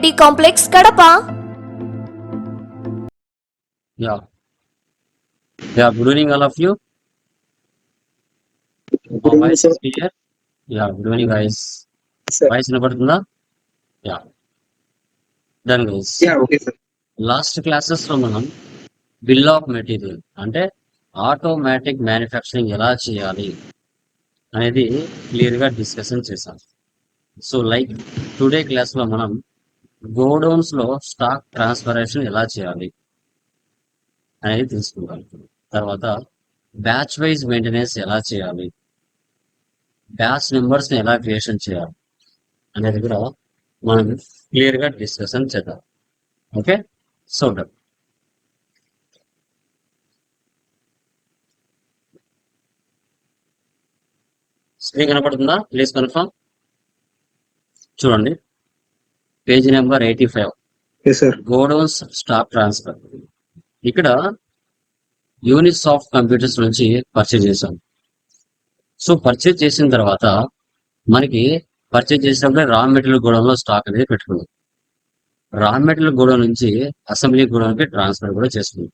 IT complex Kadapa yeah yeah good evening all of you voice clear yeah good evening guys voice వినపడుతుందా yeah done guys last classes లో మనం bill of material అంటే automatic manufacturing ఎలా చేయాలి అనేది clear గా discussion చేశాం so like today class లో మనం గోడౌన్స్ లో స్టాక్ ట్రాన్స్ఫరేషన్ ఎలా చేయాలి అనేది తెలుసుకోవాలి తర్వాత బ్యాచ్ వైజ్ మెయింటెనెన్స్ ఎలా చేయాలి బ్యాచ్ నెంబర్స్ ని ఎలా క్రియేషన్ చేయాలి అనేది కూడా మనం క్లియర్ గా డిస్కషన్ చేద్దాం ఓకే సో డన్ స్క్రీన్ కనపడుతుందా ప్లీజ్ కన్ఫర్మ్ చూడండి page number eighty five godowns stock transfer ఇక్కడ యూనిట్స్ ఆఫ్ కంప్యూటర్స్ నుంచి పర్చేజ్ చేశాం సో పర్చేజ్ చేసిన తర్వాత మనకి పర్చేజ్ చేసినప్పుడే రా మెటీరియల్ గోడౌన్లో స్టాక్ అనేది పెట్టుకున్నాం రా మెటీరియల్ గోడౌన్ నుంచి అసెంబ్లీ కి ట్రాన్స్ఫర్ కూడా చేసుకున్నాం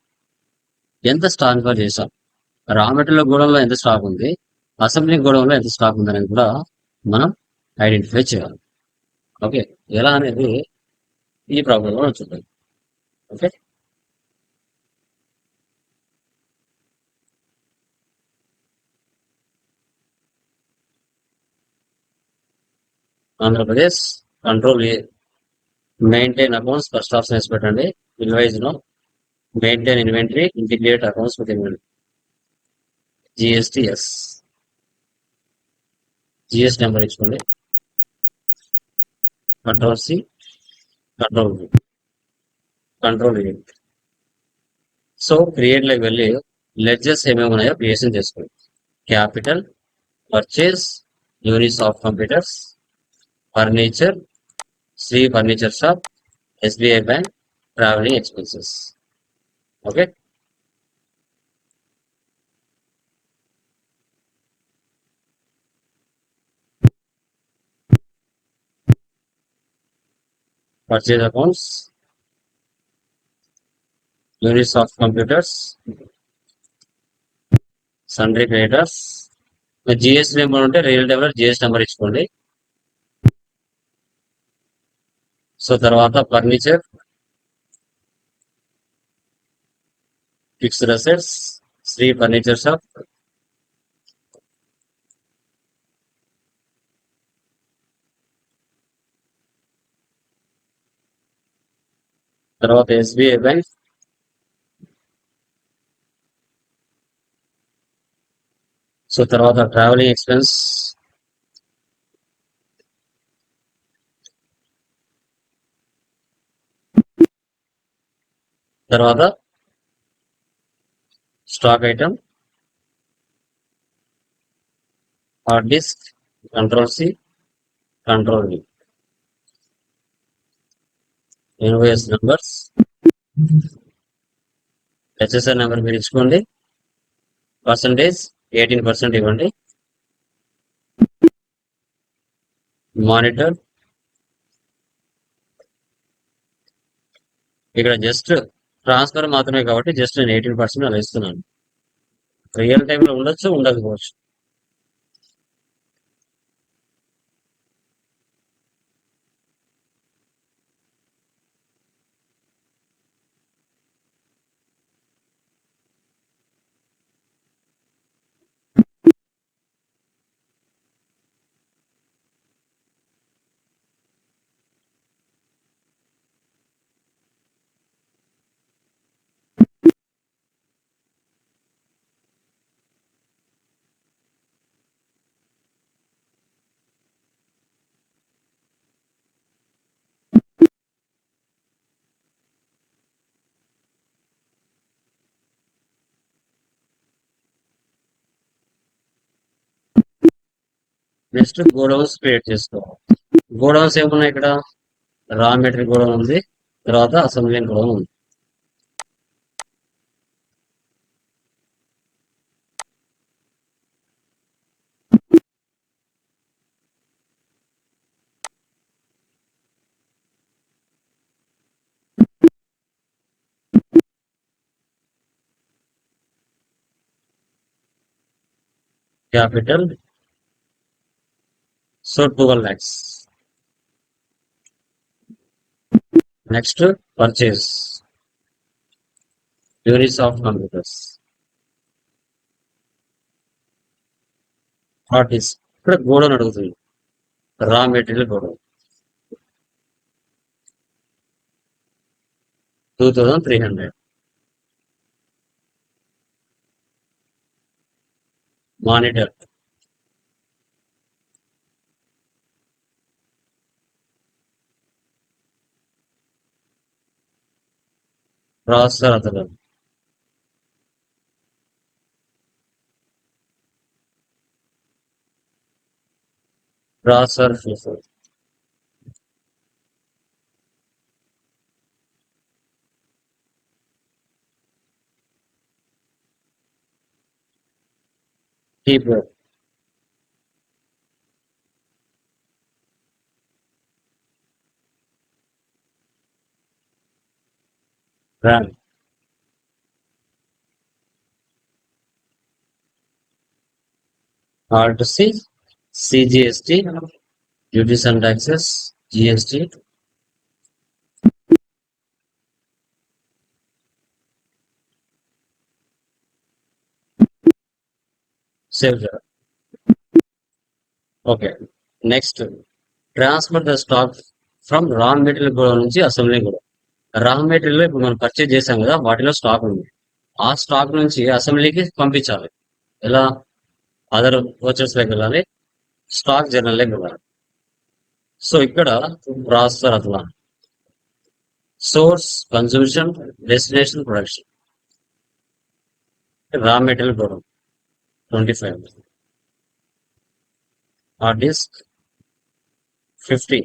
ఎంత ట్రాన్స్ఫర్ చేశాం రా మెటీరియల్ గోడౌన్లో ఎంత స్టాక్ ఉంది అసెంబ్లీ గోడౌన్లో ఎంత స్టాక్ అనేది కూడా మనం ఐడెంటిఫై చేయాలి ఓకే ఎలా అనేది ఈ ప్రాబ్లంలో వచ్చింది okay Andhra Pradesh control A maintain accounts first of science పెట్టండి ఇన్వైజ్ లో మెయింటైన్ ఇన్వెంటరీ ఇంటిగ్రేట్ అకౌంట్స్ పెట్టి ఇవ్వండి జిఎస్టిఎస్ జిఎస్ నెంబర్ ఇచ్చుకోండి control C control V control V so create క్రియేట్లోకి వెళ్ళి లెడ్జెస్ ఏమేమి ఉన్నాయో క్రియేషన్ చేసుకోండి capital purchase units of computers furniture Shri furniture shop SBI bank travelling expenses okay purchase accounts units of computers sundry creditors GS number ఉంటే real dealer GS number ఇచ్చుకోండి so తర్వాత furniture fixed assets Shri furniture shop తర్వాత SBI bank so తర్వాత travelling expense తర్వాత stock item hard disk control C control V NOS numbers HSR number మీరు ఇచ్చుకోండి percentage eighteen percent ఇవ్వండి monitor ఇక్కడ just transfer మాత్రమే కాబట్టి జస్ట్ నేను ఎయిటీన్ పర్సెంట్ అలా ఇస్తున్నాను రియల్ టైంలో ఉండొచ్చు ఉండకపోవచ్చు నెక్స్ట్ గోడౌన్స్ క్రియేట్ చేసుకోవాలి గోడౌన్స్ ఏమున్నాయి ఇక్కడ రా మెటీరియల్ గోడౌన్ ఉంది తర్వాత అసెంబ్లీ గోడౌన్ ఉంది capital so twelve lakhs next purchase units of computers ఆర్టిస్ ఇక్కడ గోడౌన్ అడుగుతుంది raw material godown two thousand three hundred monitor rahatsızlar adaları rahatsızlar adaları Hebrew రాని RTC CGST duties and taxes GST save చేయాలి okay next transfer the stock from raw material గోడ నుంచి assembly గోడ raw material ఇప్పుడు మనం purchase చేసాం కదా వాటిలో స్టాక్ ఉంది ఆ స్టాక్ నుంచి అసెంబ్లీకి పంపించాలి ఎలా అదర్ వచ్చర్స్ లెక్క వెళ్ళాలి స్టాక్ జర్నల్ లెక్క వెళ్ళాలి సో ఇక్కడ రాస్తారు అట్లా source consumption destination production raw material గొడవ ట్వంటీ ఫైవ్ ఆ disk fifty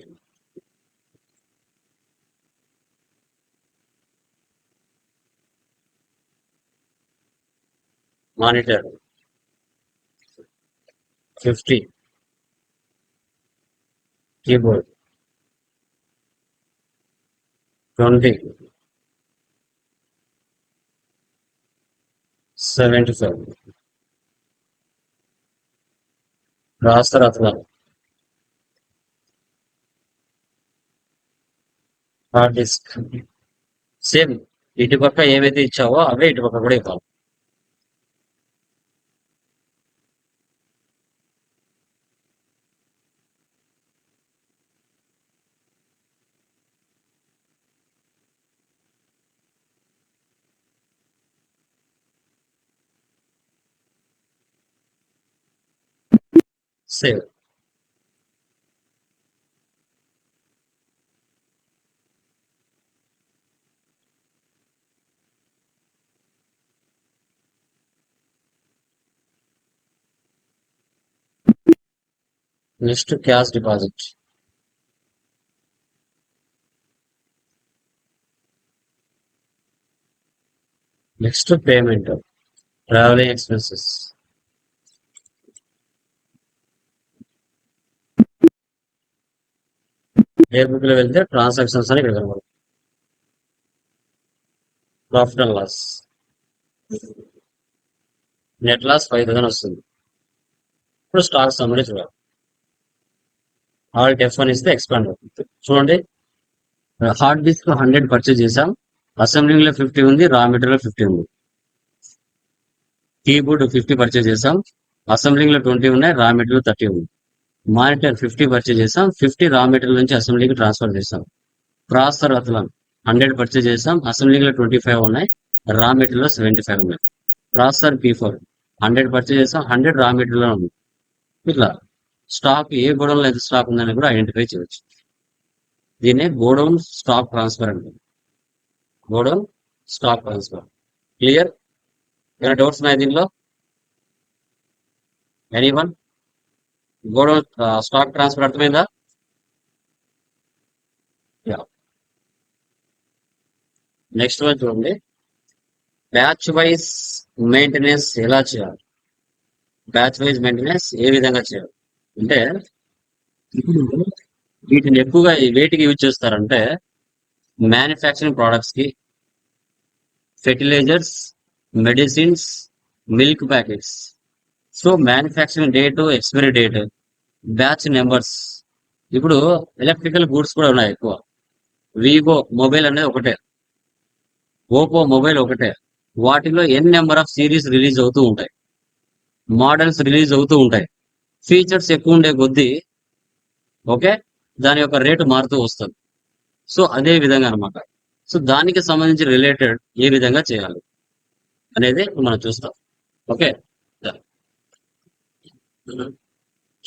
monitor fifty keyboard twenty seventy five రాసరత్నం hard disk same ఇటు పక్క ఏవైతే ఇచ్చావో అవే ఇటు పక్క కూడా ఇవ్వాలి save next cash deposit next payment travelling expenses book లో వెళ్తే ట్రాన్సాక్షన్స్ అని ఇక్కడ కనబడుతుంది profit and loss net loss five thousand వస్తుంది ఇప్పుడు స్టాక్ అమ్మని చూడాలి ఆల్ట్ ఎఫ్ అని ఇస్తే ఎక్స్పాండ్ అవుతుంది చూడండి హార్డ్ డిస్క్ హండ్రెడ్ పర్చేజ్ చేసాం అసెంబ్లింగ్ లో ఫిఫ్టీ ఉంది రా మెటీరియల్ ఫిఫ్టీ ఉంది కీబోర్డ్ ఫిఫ్టీ పర్చేజ్ చేసాం అసెంబ్లింగ్ లో ట్వంటీ ఉన్నాయి రా మెటీరియల్ థర్టీ ఉంది మానిటర్ ఫిఫ్టీ పర్చేజ్ చేసాం ఫిఫ్టీ రా మెటీరియల్ నుంచి అసెంబ్లీకి ట్రాన్స్ఫర్ చేసాం క్రాస్ తర్వాత హండ్రెడ్ పర్చేజ్ చేసాం అసెంబ్లీలో ట్వంటీ ఫైవ్ ఉన్నాయి రా మెటీరియల్ సెవెంటీ ఫైవ్ ఉన్నాయి processor P four hundred purchase చేసాం హండ్రెడ్ రా మెటీరియల్ ఉంది ఇట్లా స్టాక్ ఏ గోడౌన్ ఎంత స్టాక్ ఉందని కూడా ఐడెంటిఫై చేయవచ్చు దీన్నే గోడౌన్ స్టాక్ ట్రాన్స్ఫర్ అంటారు గోడౌన్ స్టాక్ ట్రాన్స్ఫర్ క్లియర్ ఏమైనా డౌట్స్ ఉన్నాయి దీనిలో any one godown stock transfer అర్థమైందా నెక్స్ట్ వన్ చూడండి బ్యాచ్ వైజ్ మెయింటెనెన్స్ ఎలా చేయాలి బ్యాచ్ వైజ్ మెయింటెనెన్స్ ఏ విధంగా చేయాలి అంటే ఇప్పుడు వీటిని ఎక్కువగా వేటికి యూజ్ చేస్తారంటే manufacturing ప్రోడక్ట్స్కి fertilisers medicines milk packets so manufacturing date expiry date batch numbers ఇప్పుడు ఎలక్ట్రికల్ గూడ్స్ కూడా ఉన్నాయి ఎక్కువ వివో మొబైల్ అనేది ఒకటే ఓపో మొబైల్ ఒకటే వాటిలో N number of series release అవుతూ ఉంటాయి మోడల్స్ రిలీజ్ అవుతూ ఉంటాయి ఫీచర్స్ ఎక్కువ ఉండే కొద్దీ ఓకే దాని యొక్క రేటు మారుతూ వస్తుంది సో అదే విధంగా అనమాట సో దానికి సంబంధించి రిలేటెడ్ ఏ విధంగా చేయాలి అనేది మనం చూస్తాం ఓకే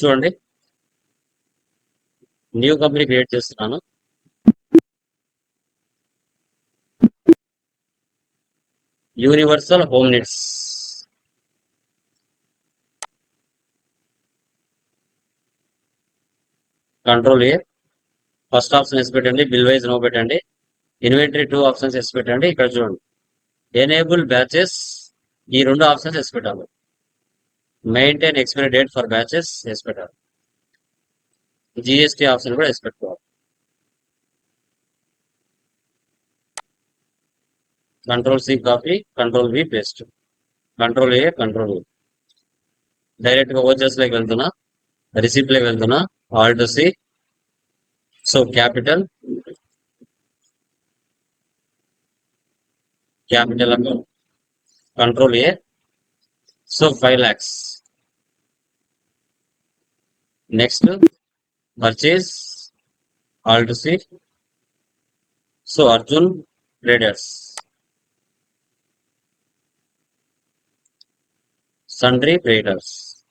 చూడండి న్యూ కంపెనీ క్రియేట్ చేస్తున్నాను universal home needs control A first option yes పెట్టండి బిల్ వైజ్ నో పెట్టండి ఇన్వెంటరీ టూ ఆప్షన్స్ ఎస్ పెట్టండి ఇక్కడ చూడండి ఎనేబుల్ బ్యాచెస్ ఈ రెండు ఆప్షన్స్ ఎస్ పెట్టాలి maintain expiry date for batches వేసి జిఎస్టీ ఆప్షన్ కూడా వేసి control C copy control V paste control A control direct గా ఓచెస్ లోకి వెళ్తున్నా రిసిప్ట్ లోకి వెళ్తున్నా alt C so capital capital control A so five lakhs Next, purchase all to see. So Arjun traders, sundry traders.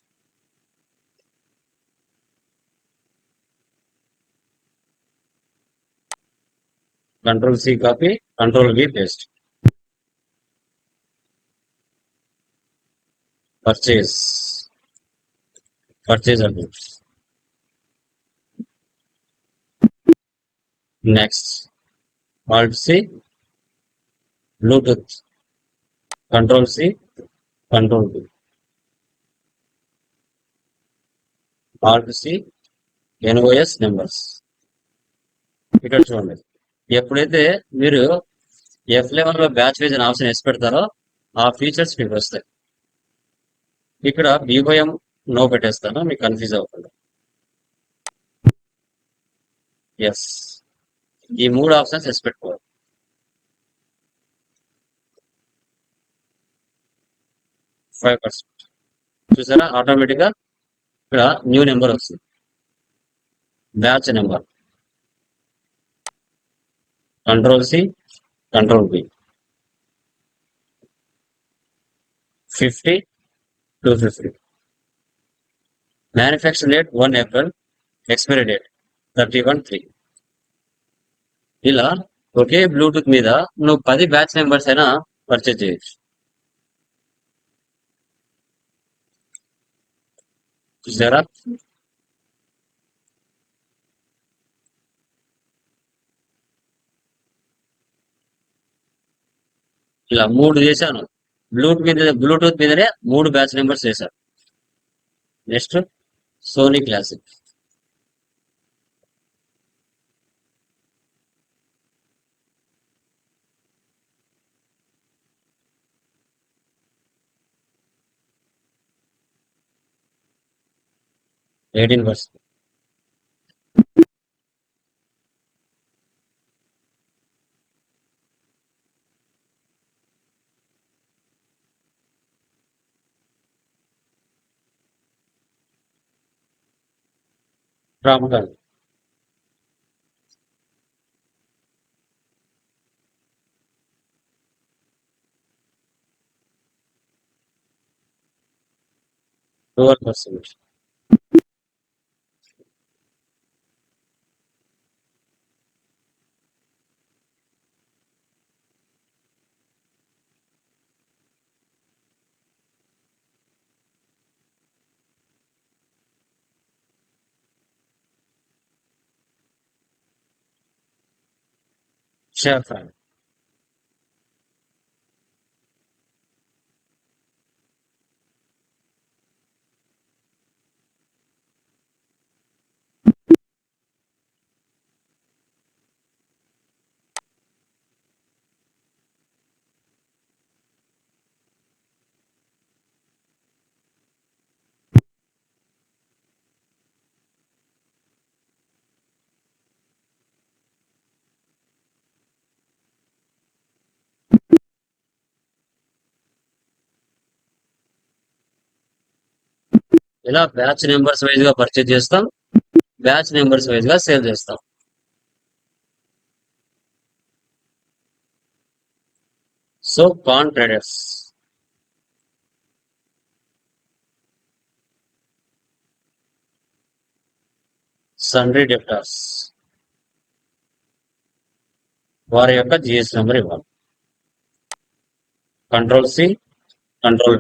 Control C copy, Control V paste. Purchase. Purchase of goods. Next alt C Bluetooth control C control B alt C NOS numbers ఇక్కడ చూడండి ఎప్పుడైతే మీరు F eleven లో batch wise అని option వేసి పెడతారో ఆ features మీకు వస్తాయి ఇక్కడ బీబోఎం నో పెట్టేస్తాను మీకు కన్ఫ్యూజ్ అవ్వకుండా ఎస్ ఈ మూడు ఆప్షన్స్ ఎస్ పెట్టుకోవాలి ఫైవ్ పర్సెంట్ చూసారా ఆటోమేటిక్గా ఇక్కడ న్యూ నెంబర్ వస్తుంది batch number control C control B fifty two fifty manufacture date one April expiry date thirty one three ఇలా ఒకే బ్లూటూత్ మీద నువ్వు పది బ్యాచ్ నెంబర్స్ అయినా పర్చేజ్ చేయొచ్చు చూసారా ఇలా మూడు చేశాను బ్లూటూత్ మీద బ్లూటూత్ మీదనే మూడు బ్యాచ్ నెంబర్స్ చేశాను నెక్స్ట్ సోనీ క్లాసిక్ 18 percent. రాముగారు లోవర్ పర్సంటేజ్ Yeah. ఇలా బ్యాచ్ నెంబర్స్ వైజ్ గా పర్చేజ్ చేస్తాం బ్యాచ్ నెంబర్స్ వైజ్ గా సేల్ చేస్తాం so Pan Traders sundry debtors వారి యొక్క జిఎస్ నెంబర్ ఇవ్వాలి కంట్రోల్ సి కంట్రోల్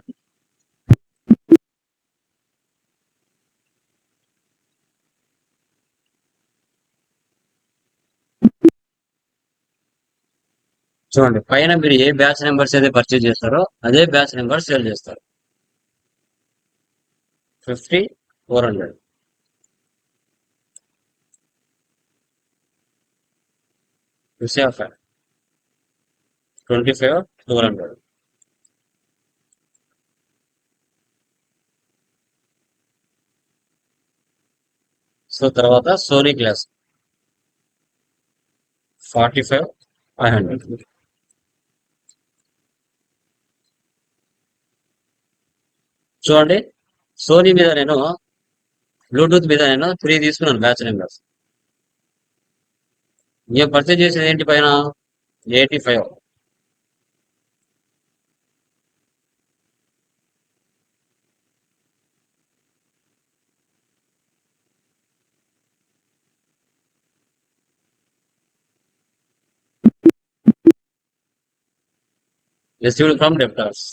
చూడండి పైన మీరు ఏ బ్యాచ్ నెంబర్స్ అయితే పర్చేజ్ చేస్తారో అదే బ్యాచ్ నెంబర్ సేల్ చేస్తారు fifty four hundred fifty of twenty five four hundred so తర్వాత Sony glass forty five five hundred చూడండి సోనీ మీద నేను బ్లూటూత్ మీద నేను త్రీ తీసుకున్నాను బ్యాచ్ నెంబర్స్ నేను పర్చేజ్ చేసేది ఏంటి పైన eighty five received from debtors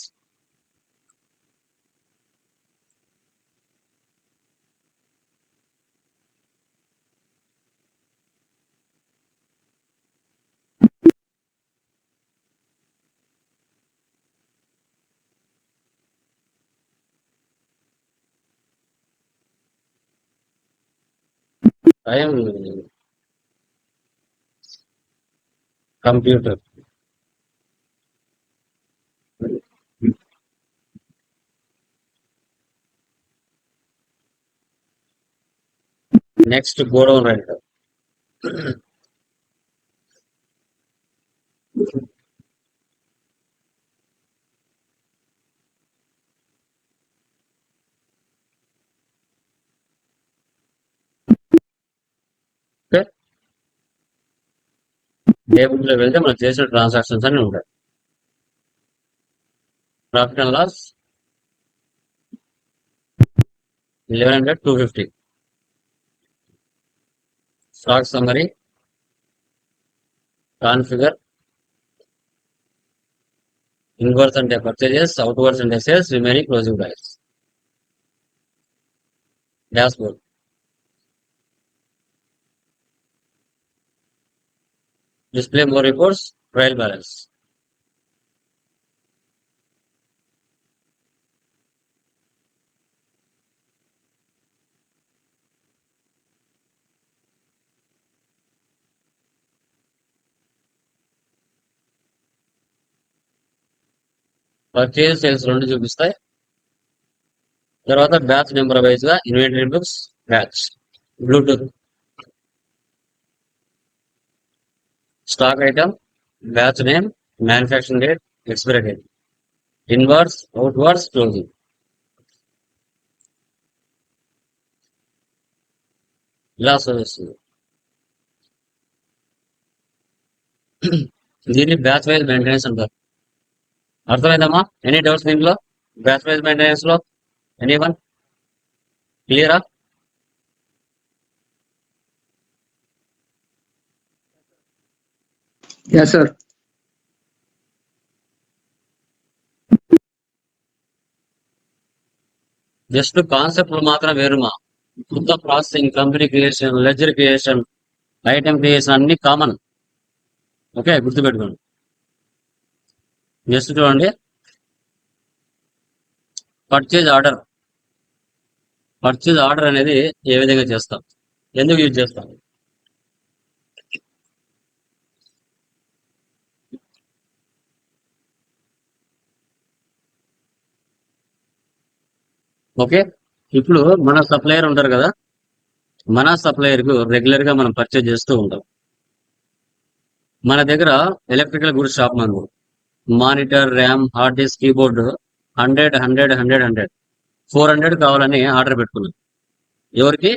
I am computer. Next, godown renter. Daybook లో వెళ్తే మనం చేసిన ట్రాన్సాక్షన్స్ అన్ని ఉంటాయి profit and loss eleven hundred two fifty stock summary configure inwards అంటే పర్చేజెస్ అవుట్వర్స్ అంటే sales remaining closing price dashboard display more reports, trial balance. Purchase sales రెండు చూపిస్తాయి తర్వాత బ్యాచ్ నెంబర్ వైజ్ గా inventory books batch Bluetooth stock item batch name manufacturing date expiry date inwards outwards closing ఇలా చదివిస్తుంది దీన్ని batch wise maintenance అంటారు అర్థమైందమ్మా any doubts దీంట్లో బ్యాచ్ వైజ్ మెయింటెనెన్స్ లో ఎనీ వన్ క్లియరా యా సార్ జస్ట్ కాన్సెప్ట్ మాత్రం వేరుమా మొత్తం processing company creation ledger creation item creation అన్ని కామన్ ఓకే గుర్తుపెట్టుకోండి జస్ట్ చూడండి పర్చేజ్ ఆర్డర్ పర్చేజ్ ఆర్డర్ అనేది ఏ విధంగా చేస్తాం ఎందుకు యూజ్ చేస్తాం ఓకే ఇప్పుడు మన సప్లయర్ ఉంటారు కదా మన సప్లయర్ రెగ్యులర్ గా మనం పర్చేజ్ చేస్తూ ఉంటాం మన దగ్గర ఎలక్ట్రికల్ గుడ్స్ షాప్ మనకు monitor RAM hard disk keyboard hundred hundred hundred hundred four hundred కావాలని ఆర్డర్ పెట్టుకున్నాం ఎవరికి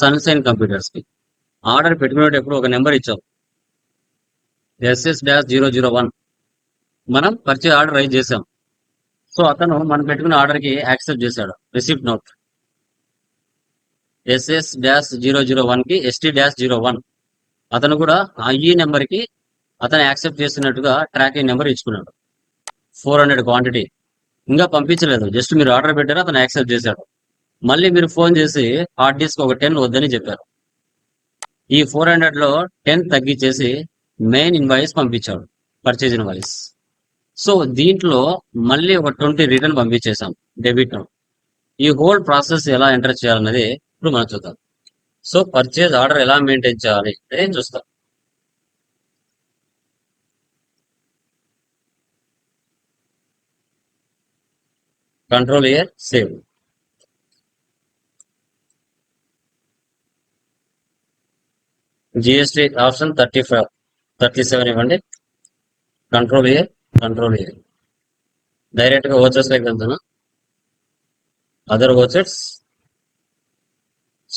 సన్సైన్ కి ఆర్డర్ పెట్టుకునేటప్పుడు ఒక నెంబర్ ఇచ్చాం SS dash zero zero one మనం పర్చేజ్ ఆర్డర్ రైజ్ చేసాం సో అతను మనం పెట్టుకున్న ఆర్డర్ కి యాక్సెప్ట్ చేశాడు receipt note SS dash zero zero one కి ఎస్టీ డాష్ జీరో వన్ అతను కూడా ఈ నెంబర్ కి అతను యాక్సెప్ట్ చేస్తున్నట్టుగా ట్రాకింగ్ నెంబర్ ఇచ్చుకున్నాడు ఫోర్ హండ్రెడ్ క్వాంటిటీ ఇంకా పంపించలేదు జస్ట్ మీరు ఆర్డర్ పెట్టారు అతను యాక్సెప్ట్ చేశాడు మళ్ళీ మీరు ఫోన్ చేసి హార్డ్ డిస్క్ ఒక టెన్ వద్దని చెప్పారు ఈ ఫోర్ హండ్రెడ్ లో టెన్ తగ్గించేసి మెయిన్ ఇన్వాయిస్ పంపించాడు పర్చేజ్ ఇన్వాయిస్ సో దీంట్లో మళ్ళీ ఒక ట్వంటీ రిటర్న్ పంపించేసాం డెబిట్ ఈ హోల్ ప్రాసెస్ ఎలా ఎంటర్ చేయాలనేది ఇప్పుడు మనం చూద్దాం సో పర్చేజ్ ఆర్డర్ ఎలా మెయింటైన్ చేయాలి అదే చూస్తాం control year save GST option thirty five thirty seven ఇవ్వండి కంట్రోల్ ఇయర్ కంట్రోల్ ఇది డైరెక్ట్గా ఓచెస్లోకి వెళ్తాను other vouchers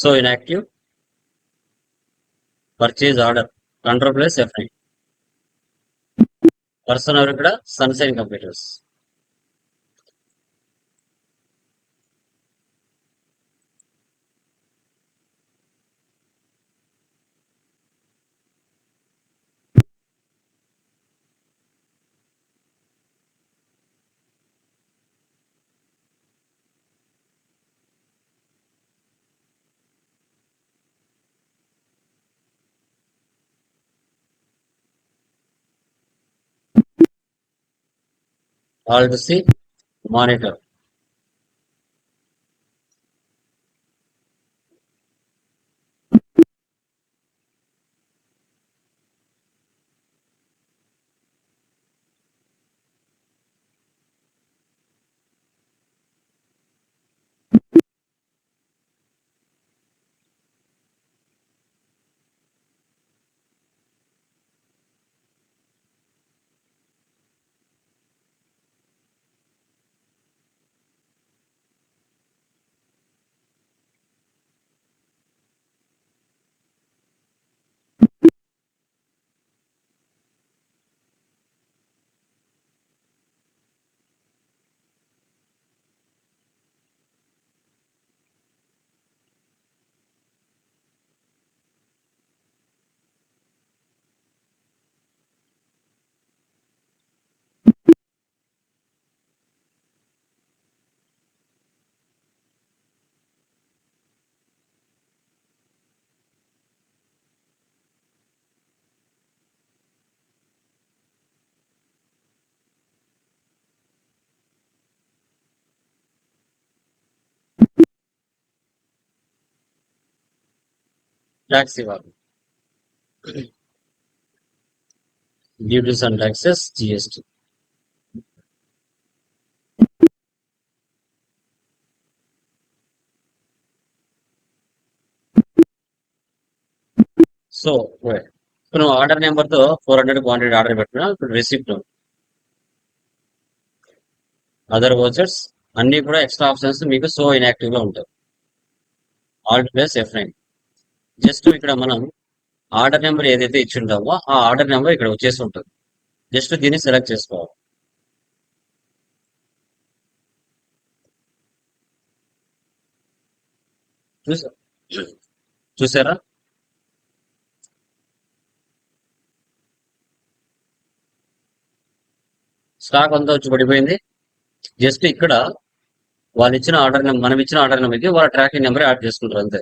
so inactive purchase order control place FI person ఎవరు ఇక్కడ Sunshine Computers also monitor. Tax ఇవ్వాలి duties and taxes GST so ఇప్పుడు నువ్వు ఆర్డర్ నెంబర్తో ఫోర్ హండ్రెడ్ క్వాంటిటీ ఆర్డర్ పెట్టినా ఇప్పుడు రిసిప్ట్ అదర్ వోచర్స్ అన్ని కూడా ఎక్స్ట్రా ఆప్షన్స్ మీకు సో గా ఉంటాయి all plus F nine just ఇక్కడ మనం ఆర్డర్ నెంబర్ ఏదైతే ఇచ్చి ఉంటామో ఆ ఆర్డర్ నెంబర్ ఇక్కడ వచ్చేసి ఉంటుంది జస్ట్ దీన్ని సెలెక్ట్ చేసుకోవాలి చూసా చూసారా స్టాక్ అంతా వచ్చి పడిపోయింది జస్ట్ ఇక్కడ వాళ్ళు ఇచ్చిన ఆర్డర్ నెంబర్ మనం ఇచ్చిన ఆర్డర్ నెంబర్కి వాళ్ళ ట్రాకింగ్ నెంబర్ యాడ్ చేసుకుంటారు అంతే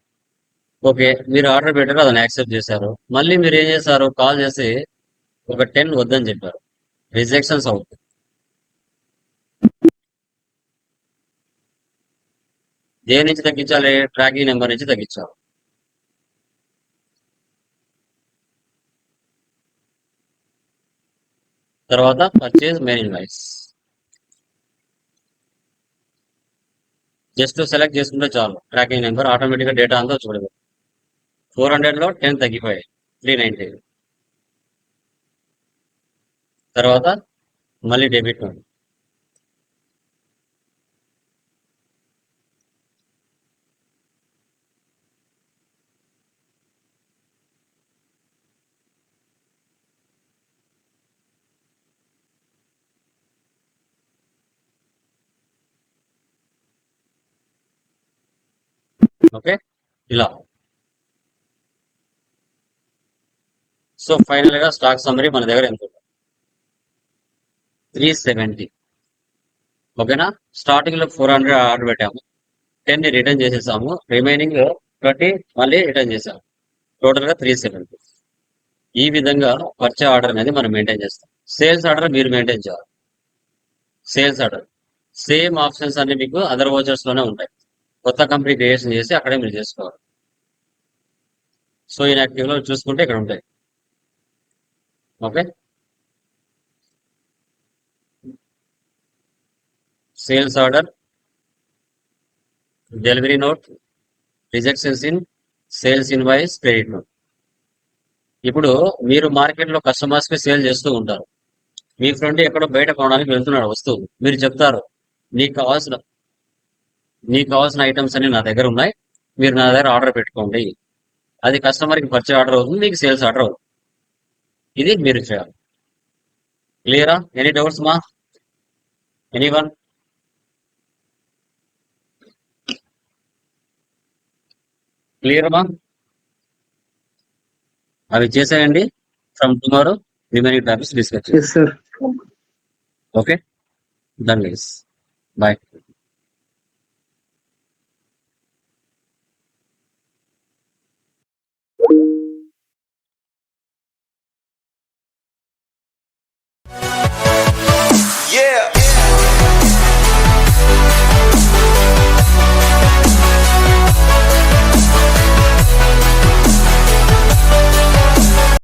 ఓకే మీరు ఆర్డర్ పెట్టారు అతను యాక్సెప్ట్ చేశారు మళ్ళీ మీరు ఏం చేశారు కాల్ చేసి ఒక టెన్ వద్దని చెప్పారు రిజెక్షన్స్ అవుతుంది దేని నుంచి తగ్గించాలి ట్రాకింగ్ నెంబర్ నుంచి తగ్గించాలి తర్వాత purchase main wise just select చేసుకుంటే చాలు ట్రాకింగ్ నెంబర్ ఆటోమేటిక్గా డేటా అంతా చూడలేదు ఫోర్ హండ్రెడ్లో టెన్ తగ్గిపోయాయి త్రీ నైంటీ తర్వాత మళ్ళీ డెబిట్ నోట్ ఓకే ఇలా సో ఫైనల్ గా స్టాక్ సందరి మన దగ్గర ఎంత త్రీ సెవెంటీ ఓకేనా స్టార్టింగ్ లో ఫోర్ హండ్రెడ్ ఆర్డర్ పెట్టాము టెన్ ని రిటర్న్ చేసేసాము రిమైనింగ్ ట్వంటీ మళ్ళీ రిటర్న్ చేసాము టోటల్ గా త్రీ సెవెంటీ ఈ విధంగా పర్చే ఆర్డర్ అనేది మనం మెయింటైన్ చేస్తాం సేల్స్ ఆర్డర్ మీరు మెయింటైన్ చేయాలి సేల్స్ ఆర్డర్ సేమ్ ఆప్షన్స్ అన్ని మీకు అదర్ వోచర్స్ లోనే ఉంటాయి కొత్త కంపెనీ క్రియేషన్ చేసి అక్కడే మీరు చేసుకోవాలి సో ఇన్ యాక్టివ్ లో చూసుకుంటే ఇక్కడ ఉంటాయి okay sales order delivery note rejections in sales invoice credit note ఇప్పుడు మీరు మార్కెట్లో కస్టమర్స్కి సేల్ చేస్తూ ఉంటారు మీ ఫ్రెండ్ ఎక్కడో బయట కొనడానికి వెళ్తున్నాడు వస్తువు మీరు చెప్తారు నీకు కావాల్సిన నీకు కావాల్సిన ఐటమ్స్ అన్ని నా దగ్గర ఉన్నాయి మీరు నా దగ్గర ఆర్డర్ పెట్టుకోండి అది కస్టమర్కి పర్చేజ్ ఆర్డర్ అవుతుంది మీకు సేల్స్ ఆర్డర్ అవుతుంది ఇది మీరు చేయాలి క్లియరా ఎనీ డౌట్స్ మా ఎనీ వన్ క్లియర్ మా అవి చేసేయండి from tomorrow remaining topics discuss okay done bye Yeah.